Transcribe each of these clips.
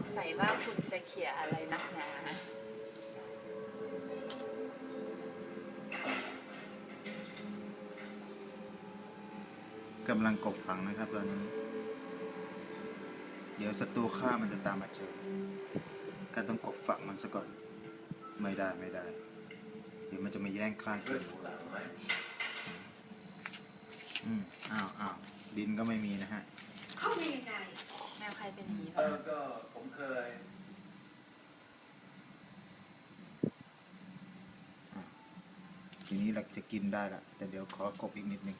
งสัยว่าคุณจะเขี่ยอะไรนักหนากำลังกบฝังนะครับตอนนี้ เดี๋ยวศัตรูฆ่ามันจะตามมาเจอ ก็ต้องกบฝังมันซะก่อน ไม่ได้ไม่ได้ เดี๋ยวมันจะมาแย่งฆ่ากินอืมอ้าวอ้าวดินก็ไม่มีนะฮะ เข้าไปยังไงแม วใครเป็นอย่างนี้เอวะก็ผมเคย ทีนี้เราจะกินได้ละแต่เดี๋ยวขอกบอีกนิดนึง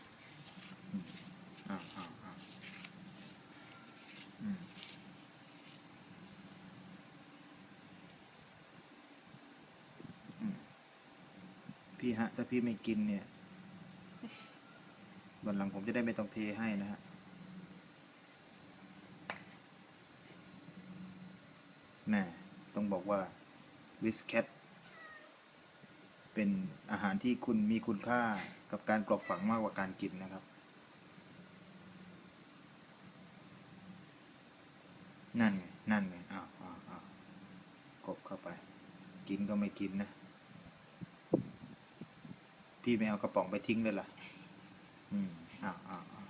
อืมอ้าวอ้าวอ้าวอืมอืมพี่ฮะ ถ้าพี่ไม่กินเนี่ย วันหลังผมจะได้ไม่ต้องเทให้นะฮะ แน่ต้องบอกว่าวิสแคทเป็นอาหารที่คุณมีคุณค่ากับการกรอบฝังมากกว่าการกินนะครับ นั่นไงนั่นไงอ้าวอ้าวอ้าวกบเข้าไป กินก็ไม่กินนะ พี่ไม่เอากระป๋องไปทิ้งเลยล่ะ อืมอ้าวอ้าวอ้าว